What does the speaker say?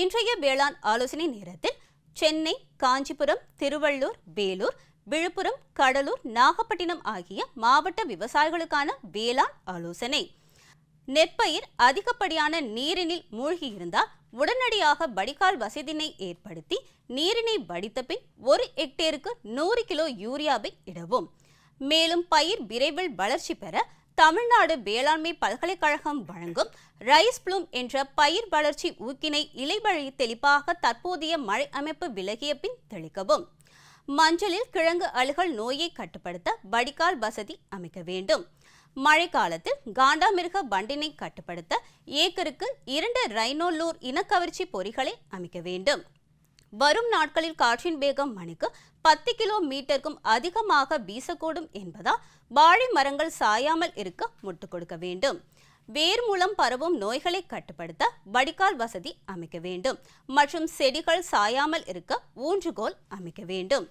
இன்றைய வேளாண் ஆலோசனை நேரத்தில் சென்னை காஞ்சிபுரம் திருவள்ளூர் வேலூர் விழுப்புரம் கடலூர் நாகப்பட்டினம் ஆகிய மாவட்ட விவசாயிகளுக்கான வேளாண் ஆலோசனை. நெற்பயிர் அதிகப்படியான நீரினில் மூழ்கியிருந்தால் உடனடியாக வடிகால் வசதினை ஏற்படுத்தி நீரினை வடித்த பின் ஒரு ஹெக்டேருக்கு நூறு கிலோ யூரியாவை இடவும். மேலும் பயிர் விரைவில் வளர்ச்சி பெற தமிழ்நாடு வேளாண்மை பல்கலைக்கழகம் வழங்கும் ரைஸ் ப்ளூம் என்ற பயிர் வளர்ச்சி ஊக்கினை இலைவழி தெளிப்பாக தற்போதைய மழை அமைப்பு விலகிய பின் தெளிக்கவும். மஞ்சளில் கிழங்கு அழுகல் நோயை கட்டுப்படுத்த வடிகால் வசதி அமைக்க வேண்டும். மழைக்காலத்தில் காண்டாமிருக வண்டினை கட்டுப்படுத்த ஏக்கருக்கு இரண்டு ரைனோலூர் இனக்கவர்ச்சி பொறிகளை அமைக்க வேண்டும். வரும் நாட்களில் காற்றின் வேகம் மணிக்கு பத்து கிலோமீட்டருக்கும் அதிகமாக வீசக்கூடும் என்பதால் வாழை மரங்கள் சாயாமல் இருக்க முட்டுக் கொடுக்க வேண்டும். வேர் மூலம் பரவும் நோய்களை கட்டுப்படுத்த வடிகால் வசதி அமைக்க வேண்டும். மற்றும் செடிகள் சாயாமல் இருக்க ஊன்றுகோல் அமைக்க வேண்டும்.